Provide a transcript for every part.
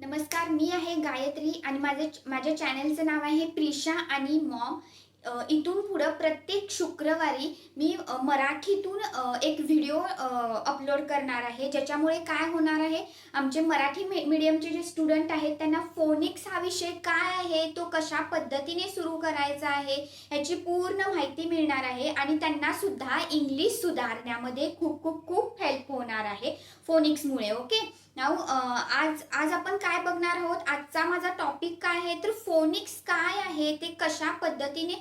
नमस्कार मी आहे गायत्री आणि माझे माझ्या चॅनलचं नाव आहे प्रिशा आणि मॉम. इथून पुढं प्रत्येक शुक्रवारी मी मराठीतून एक व्हिडिओ अपलोड करणार आहे. ज्याच्यामुळे काय होणार आहे आमचे मराठी मी मीडियमचे जे स्टुडंट आहेत त्यांना फोनिक्स हा विषय काय आहे तो कशा पद्धतीने सुरू करायचा आहे ह्याची पूर्ण माहिती मिळणार आहे आणि त्यांना सुद्धा इंग्लिश सुधारण्यामध्ये खूप खूप खूप हेल्प होणार आहे फोनिक्समुळे ओके नाव आज आज आपण काय बघणार आहोत? आजचा माझा टॉपिक काय आहे? तर फोनिक्स काय आहे? ते कशा पद्धतीने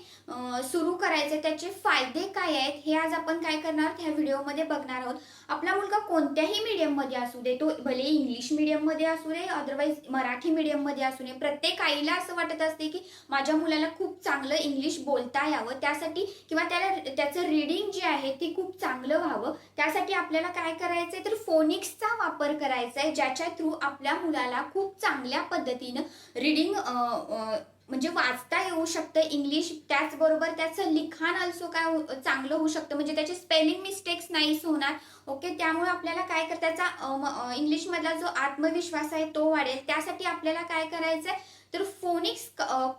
सुरू करायचे? त्याचे फायदे काय आहेत? हे आज आपण काय करणार आहोत? ह्या व्हिडिओमध्ये बघणार आहोत. आपला मुलगा कोणत्याही मीडियममध्ये असू दे तो भले इंग्लिश मीडियममध्ये असू दे अदरवाईज मराठी मीडियममध्ये असू दे प्रत्येक आईला असं वाटत असते की माझ्या मुलाला खूप चांगलं इंग्लिश बोलता यावं. त्यासाठी किंवा त्याला त्याचं रीडिंग जे आहे ते खूप चांगलं व्हावं. त्यासाठी आपल्याला काय करायचं आहे तर फोनिक्सचा वापर करायचा आहे ज्याच्या थ्रू आपल्या मुलाला खूप चांगल्या पद्धतीनं रीडिंग म्हणजे वाचता येऊ शकतं इंग्लिश त्याचबरोबर त्याचं लिखाण अल्सो काय हो- चांगलं होऊ शकतं. म्हणजे त्याचे स्पेलिंग मिस्टेक्स नाहीच होणार. ओके त्यामुळे आपल्याला काय कर त्याचा इंग्लिशमधला जो आत्मविश्वास आहे तो वाढेल. त्यासाठी आपल्याला काय करायचं आहे तर फोनिक्स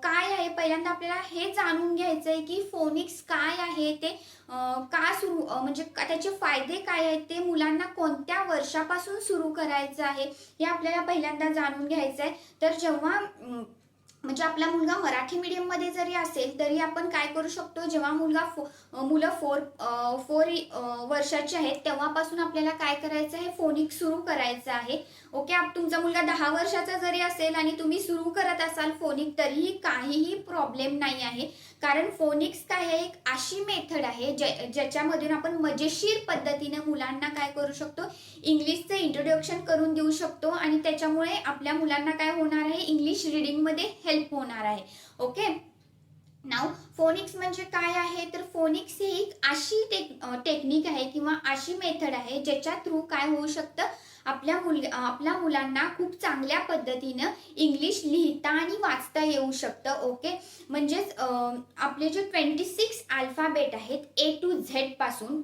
काय आहे? पहिल्यांदा आपल्याला हे जाणून घ्यायचं आहे की फोनिक्स काय आहे ते का सुरू म्हणजे का- त्याचे फायदे काय आहेत? ते मुलांना कोणत्या वर्षापासून सुरू करायचं आहे? हे आपल्याला पहिल्यांदा जाणून घ्यायचं आहे तर जेव्हा म्हणजे आपला मुलगा मराठी मीडियममध्ये जरी असेल तरी आपण काय करू शकतो? जेव्हा मुलगा फो मुलं फोर फोर वर्षाची वर्षाचे आहेत तेव्हापासून आपल्याला काय करायचं आहे? फोनिक सुरू करायचं आहे. ओके आप तुमचा मुलगा दहा वर्षाचा जरी असेल आणि तुम्ही सुरू करत असाल फोनिक तरीही काहीही प्रॉब्लेम नाही आहे. कारण फोनिक्स काय आहे? एक अशी मेथड आहे ज्या ज्याच्यामधून आपण मजेशीर पद्धतीने मुलांना काय करू शकतो? इंग्लिशचं इंट्रोडक्शन करून देऊ शकतो आणि त्याच्यामुळे आपल्या मुलांना काय होणार आहे? इंग्लिश रिडिंगमध्ये हेल्प होणार आहे. ओके नाव फोनिक्स म्हणजे काय आहे? तर फोनिक्स ही एक अशी टेक टेक्निक आहे किंवा अशी मेथड आहे ज्याच्या थ्रू काय होऊ शकतं? आपल्या मुल आपल्या मुलांना खूप चांगल्या पद्धतीनं इंग्लिश लिहिता आणि वाचता येऊ शकतं. ओके म्हणजेच आपले जे ट्वेंटी सिक्स अल्फाबेट आहेत ए टू झेडपासून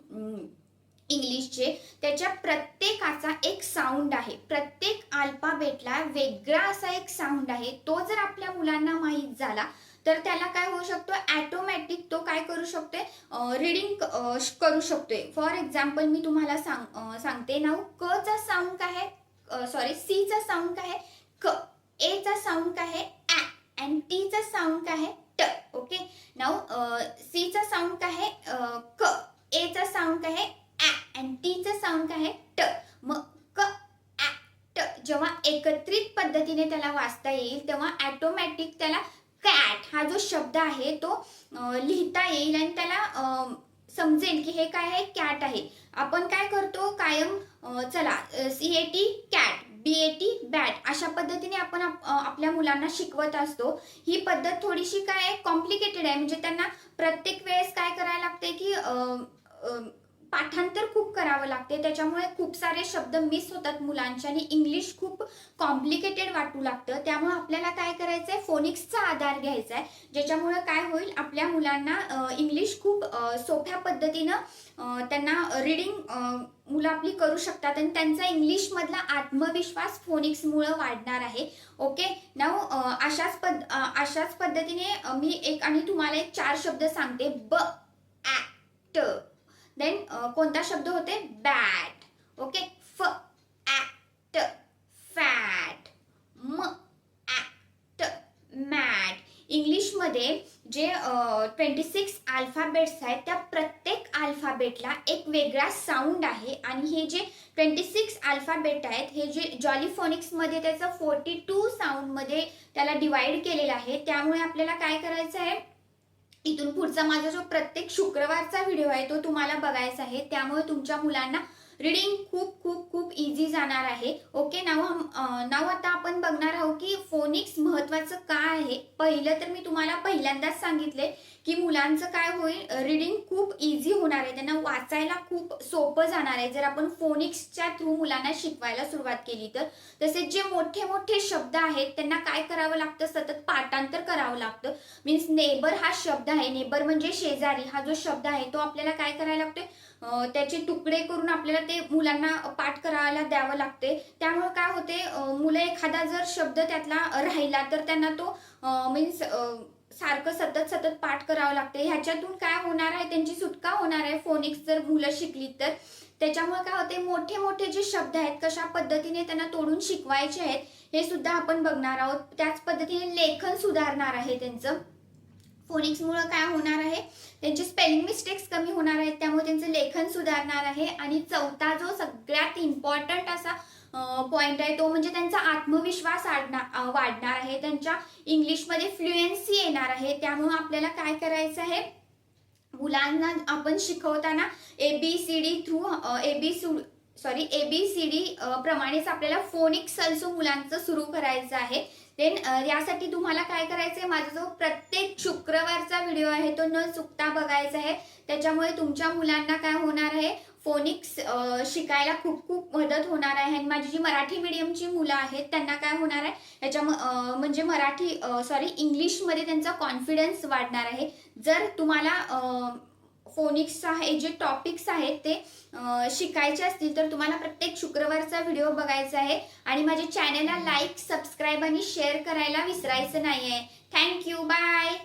इंग्लिशचे त्याच्या प्रत्येकाचा एक साऊंड आहे. प्रत्येक अल्फाबेटला वेगळा असा एक साऊंड आहे. तो जर आपल्या मुलांना माहीत झाला तर त्याला काय होऊ शकतो? ॲटोमॅटिक तो काय करू शकतोय? रिडिंग करू शकतोय. फॉर एक्झाम्पल मी तुम्हाला सांग सांगते. नाव क चा साऊंड काय आहे? सॉरी सी चा साऊंड काय आहे? क. ए चा साऊंड काय आहे? ॲ अँड टी चा साऊंड काय आहे? ट ओके नाव सी चा साऊंड काय आहे? क. ए चा साऊंड काय आहे? अँटीचं साऊंड काय आहे ट. मग क ॲ ट. जेव्हा एकत्रित पद्धतीने त्याला वाचता येईल तेव्हा ॲटोमॅटिक त्याला कॅट हा जो शब्द आहे तो लिहिता येईल आणि त्याला समजेल की हे काय आहे? कॅट आहे. आपण काय करतो? कायम चला C A T cat B A T bat अशा पद्धतीने आपण आप- आपल्या मुलांना शिकवत असतो. ही पद्धत थोडीशी काय आहे कॉम्प्लिकेटेड आहे. म्हणजे त्यांना प्रत्येक वेळेस काय करायला लागते की पाठांतर खूप करावं लागते. त्याच्यामुळे खूप सारे शब्द मिस होतात मुलांचे आणि इंग्लिश खूप कॉम्प्लिकेटेड वाटू लागतं. त्यामुळे आपल्याला काय करायचं आहे फोनिक्सचा आधार घ्यायचा आहे ज्याच्यामुळे काय होईल? आपल्या मुलांना इंग्लिश खूप सोप्या पद्धतीनं त्यांना रीडिंग मुलं आपली करू शकतात आणि त्यांचा इंग्लिशमधला आत्मविश्वास फोनिक्समुळं वाढणार आहे. ओके नाव अशाच पद अशाच पद्धतीने मी एक आणि तुम्हाला एक चार शब्द सांगते. ब ॲक्ट. देन कोणता शब्द होते? बॅट ओके फ ॲट फॅट म ॲट मॅट इंग्लिशमध्ये जे ट्वेंटी सिक्स अल्फाबेट्स आहेत त्या प्रत्येक अल्फाबेटला एक वेगळा साऊंड आहे. आणि हे जे ट्वेंटी सिक्स अल्फाबेट आहेत हे जे जॉलिफॉनिक्समध्ये त्याचं फोर्टी टू साऊंडमध्ये त्याला डिवाईड केलेलं आहे. त्यामुळे आपल्याला काय करायचं आहे? इथून पुढचा माझा जो प्रत्येक शुक्रवारचा व्हिडिओ आहे तो तुम्हाला बघायचा आहे. त्यामुळे तुमच्या मुलांना रीडिंग खूप खूप खूप इझी जाणार आहे. ओके नाव नाव आता आपण बघणार आहोत की फोनिक्स महत्वाचं काय आहे. पहिलं तर मी तुम्हाला पहिल्यांदाच सांगितले की मुलांचं काय होईल? रीडिंग खूप इझी होणार आहे. त्यांना वाचायला खूप सोपं जाणार आहे. जर आपण फोनिक्सच्या थ्रू मुलांना शिकवायला सुरुवात केली तर. तसेच जे मोठे मोठे शब्द आहेत त्यांना काय करावं लागतं? सतत पाठांतर करावं लागतं. मीन्स नेबर हा शब्द आहे. नेबर म्हणजे शेजारी. हा जो शब्द आहे तो आपल्याला काय करायला लागतोय? त्याचे तुकडे करून आपल्याला ते मुलांना पाठ करायला द्यावं लागते. त्यामुळे काय होते मुलं मुलं एखादा जर शब्द त्यातला राहिला तर त्यांना तो मीन्स सारखं सतत सतत पाठ करावं लागते. ह्याच्यातून काय होणार आहे त्यांची सुटका होणार आहे. फोनिक्स जर मुलं शिकली तर. त्याच्यामुळे काय होते मोठे मोठे जे शब्द आहेत कशा पद्धतीने त्यांना तोडून शिकवायचे आहेत हे सुद्धा आपण बघणार आहोत. त्याच पद्धतीने लेखन सुधारणार आहे त्यांचं. फोनिक्समुळं काय होणार आहे? त्यांचे स्पेलिंग मिस्टेक्स कमी होणार आहेत त्यामुळे त्यांचं लेखन सुधारणार आहे आणि चौथा जो सगळ्यात इम्पॉर्टंट असा पॉइंट आहे तो म्हणजे त्यांचा आत्मविश्वास वाढणार वाढणार आहे. त्यांच्या इंग्लिशमध्ये फ्लुएन्सी येणार आहे. त्यामुळं आपल्याला काय करायचं आहे? मुलांना आपण शिकवताना A B C D through A B सू sorry A B C D प्रमाणेच आपल्याला फोनिक्स अल्सो मुलांचं सुरू करायचं आहे. देन यासाठी तुम्हाला काय करायचं आहे माझा जो प्रत्येक शुक्रवारचा व्हिडिओ आहे तो न चुकता बघायचा आहे. त्याच्यामुळे तुमच्या मुलांना काय होणार आहे? फोनिक्स शिकायला खूप खूप मदत होणार आहे. आणि माझी जी मराठी मिडियमची मुलं आहेत त्यांना काय होणार आहे? याच्या म्हणजे मराठी सॉरी इंग्लिशमध्ये त्यांचा कॉन्फिडन्स वाढणार आहे. जर तुम्हाला फोनिक्स आहे जे टॉपिक्स आहेत ते शिकायचे असतील तर तुम्हाला प्रत्येक शुक्रवारचा व्हिडिओ बघायचा आहे. आणि माझ्या चॅनलला लाईक सबस्क्राईब आणि शेअर करायला विसरायचं नाही आहे थँक्यू बाय